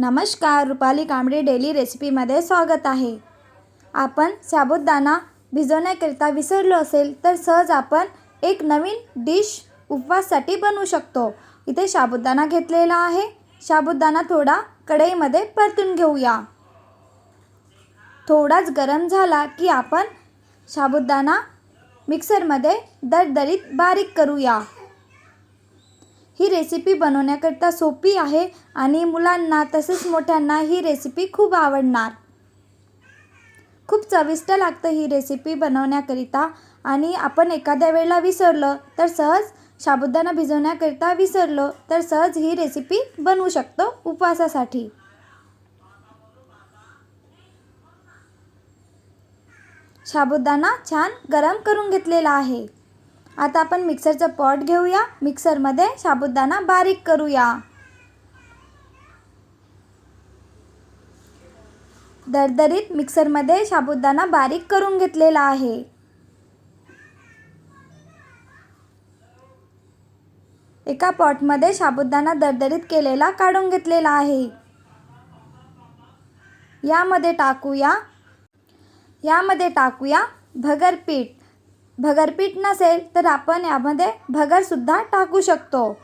नमस्कार रुपाली कांबडी डेली रेसिपीमध्ये स्वागत आहे. आपण साबुदाणा भिजवण्याकरिता विसरलो असेल तर सहज आपण एक नवीन डिश उपवाससाठी बनवू शकतो. इथे साबुदाणा घेतलेला आहे. साबुदाणा थोडा कढईमध्ये परतून घेऊया. थोडाच गरम झाला की आपण साबुदाणा मिक्सरमध्ये दरदरीत बारीक करूया. ही रेसिपी बनवण्याकरिता सोपी आहे आणि मुलांना तसेच मोठ्यांना ही रेसिपी खूप आवडणार. खूप चविष्ट लागतं ही रेसिपी बनवण्याकरिता आणि आपण एखाद्या वेळेला विसरलं तर सहज साबुदाणा भिजवण्याकरिता विसरलो तर सहज ही रेसिपी बनवू शकतो उपवासासाठी. साबुदाणा छान गरम करून घेतलेला आहे. आता आपण मिक्सरचं पॉट घेऊया. मिक्सरमध्ये साबुदाणा बारीक करूया. दरदरीत मिक्सरमध्ये साबुदाणा बारीक करून घेतलेला आहे. एका पॉटमध्ये साबुदाणा दरदरीत केलेला काढून घेतलेला आहे. यामध्ये टाकूया. यामध्ये टाकूया भगर पीठ भगरपीठ नसेल तर आपण यामध्ये भगरसुद्धा टाकू शकतो.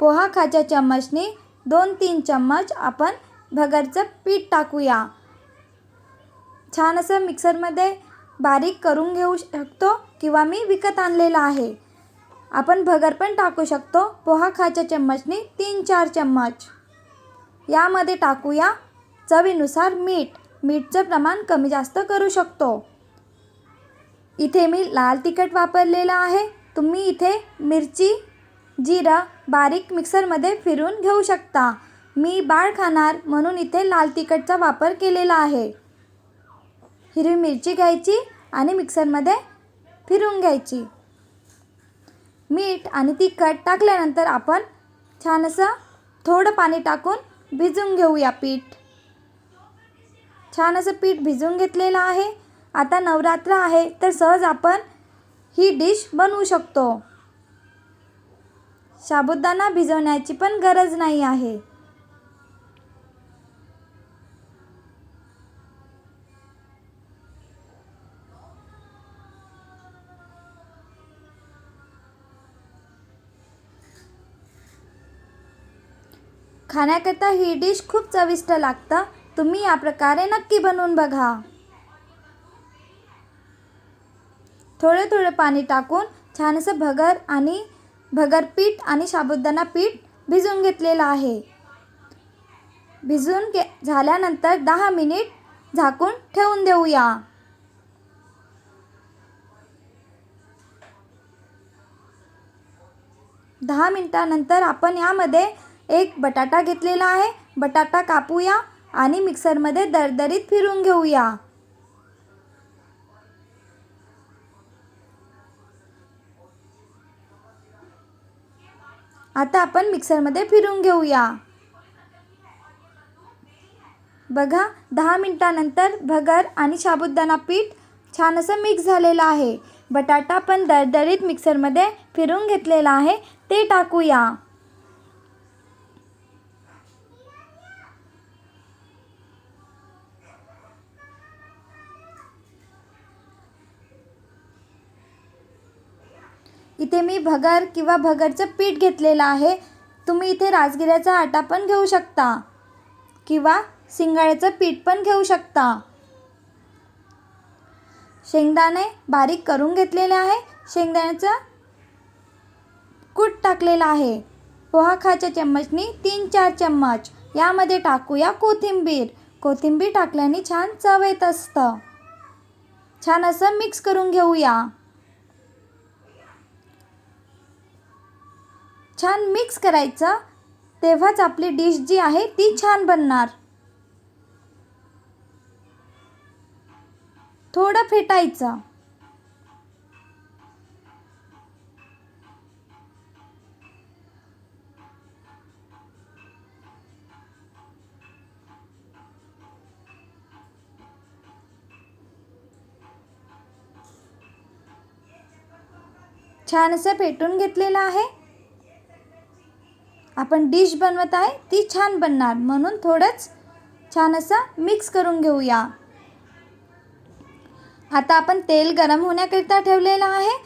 पोहा खाच्या चम्मचनी दोन तीन चम्मच आपण भगरचं पीठ टाकूया. छान असं मिक्सरमध्ये बारीक करून घेऊ शकतो किंवा मी विकत आणलेलं आहे. आपण भगर पण टाकू शकतो. पोहा खाच्या चम्मचनी तीन चार चम्मच. यामध्ये टाकूया चवीनुसार मीठ. मीठचं प्रमाण कमी जास्त करू शकतो. इथे मी लाल तिखट वापरलेलं आहे. तुम्ही इथे मिरची जिरं बारीक मिक्सरमध्ये फिरून घेऊ शकता. मी बाळ खाणार म्हणून इथे लाल तिखटचा वापर केलेला आहे. हिरवी मिरची घ्यायची आणि मिक्सरमध्ये फिरून घ्यायची. मीठ आणि तिखट टाकल्यानंतर आपण छान असं थोडं पाणी टाकून भिजून घेऊया पीठ. छान असं पीठ भिजून घेतलेलं आहे. आता नवरात्र आहे तर सहज आपण ही डिश बनवू शकतो. साबुदाणा भिजवण्याची पण गरज नाही आहे. खाण्याकरता ही डिश खूप चविष्ट लागतं. तुम्ही या प्रकारे नक्की बनवून बघा. थोडे थोडे पाणी टाकून छान असं भगर आणि भगर पीठ आणि साबुदाणा पीठ भिजून घेतलेलं आहे. भिजून घे झाल्यानंतर दहा मिनिट झाकून ठेवून देऊया. दहा मिनटानंतर आपण यामध्ये एक बटाटा घेतलेला आहे. बटाटा कापूया आणि मिक्सरमध्ये दरदरीत फिरून घेऊया. आता आपण मिक्सरमध्ये फिरून घेऊया. बघा दहा मिनटानंतर भगर आणि साबुदाणा पीठ छान असं मिक्स झालेलं आहे. बटाटा पण दरदरीत मिक्सरमध्ये फिरून घेतलेला आहे. ते टाकूया. इथे मी भगर किंवा भगरचं पीठ घेतलेलं आहे. तुम्ही इथे राजगिऱ्याचा आटा पण घेऊ शकता. किंवा शिंगाळ्याचं पीठ पण घेऊ शकता. शेंगदाणे बारीक करून घेतलेले आहे. शेंगदाण्याचं कूट टाकलेलं आहे. पोहा खाच्या चम्मचनी तीन चार चम्मच. यामध्ये टाकूया कोथिंबीर. कोथिंबीर टाकल्याने छान चव येत असतं. छान असं मिक्स करून घेऊया. छान मिक्स करायचा. तेव्हाच आपली डिश जी आहे ती छान बनणार. थोडं फेटायचं. छान असं फेटून घेतलेलं आहे. आपण डिश बनवत आहे ती छान बनणार. म्हणून थोडंच छान असं मिक्स करून घेऊया. आता आपण तेल गरम होण्याकरिता ठेवलेलं आहे.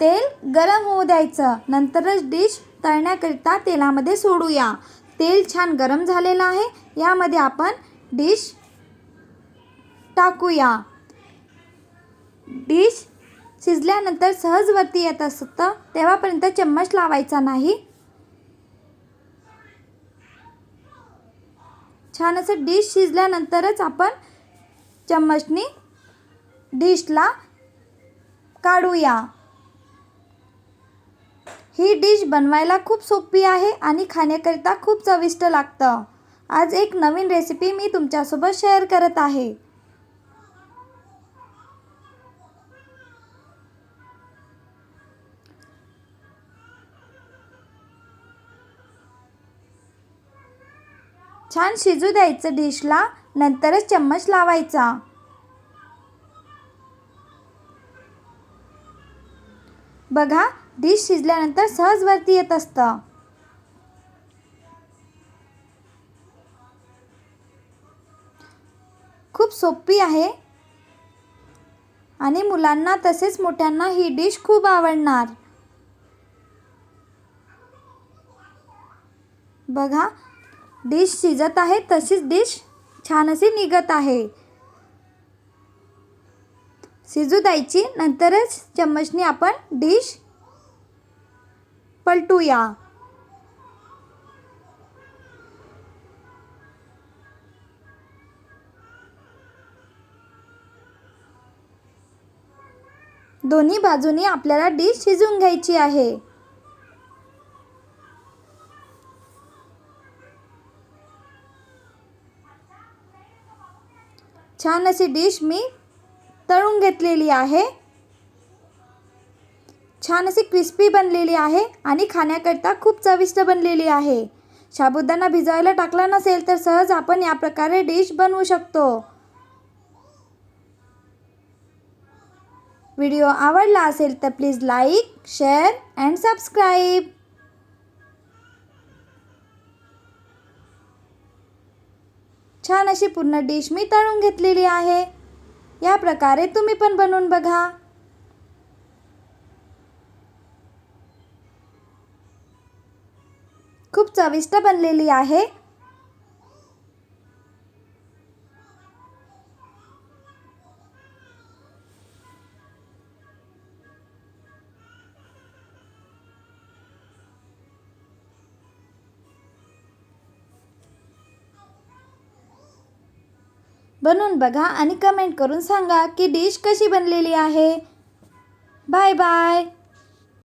तेल गरम होऊ द्यायचं. नंतरच डिश तळण्याकरिता तेलामध्ये सोडूया. तेल छान गरम झालेलं आहे. यामध्ये आपण डिश टाकूया. डिश शिजल्यानंतर सहज वरती येत असतं. तेव्हापर्यंत चम्मच लावायचा नाही. छान असं डिश शिजल्यानंतरच आपण चम्मचनी डिशला काढूया. ही डिश बनवायला खूप सोपी आहे आणि खाण्याकरिता खूप चविष्ट लागतं. आज एक नवीन रेसिपी मी तुमच्यासोबत शेअर करत आहे. छान शिजू द्यायचं डिशला नंतरच चम्मच लावायचा. बघा डिश शिजल्यानंतर सहज वरती येत असतं. खूप सोपी आहे. आणि मुलांना तसेच मोठ्यांना ही डिश खूप आवडणार. बघा डिश शिजत आहे तशीच डिश छान अशी निघत आहे. शिजू द्यायची नंतरच चम्मचने आपण डिश पलटूया. दोन्ही बाजूनी आपल्याला डिश शिजवून घ्यायची आहे. छान अशी डिश मी तळून घेतलेली आहे. छान अशी क्रिस्पी बनलेली आहे आणि खाण्याकरिता खूप चविष्ट बनलेली आहे. साबुदाणा भिजवायला टाकला नसेल तर सहज आपण या प्रकारे डिश बनवू शकतो. व्हिडिओ आवडला असेल तर please like share and subscribe. छान अशी पूर्ण डिश मी तळून घेतलेली आहे. या प्रकारे तुम्ही पण बनवून बघा. खूप चविष्ट बनलेली आहे. बनवून बघा आणि कमेंट करून सांगा की डिश कशी बनलेली आहे. Bye bye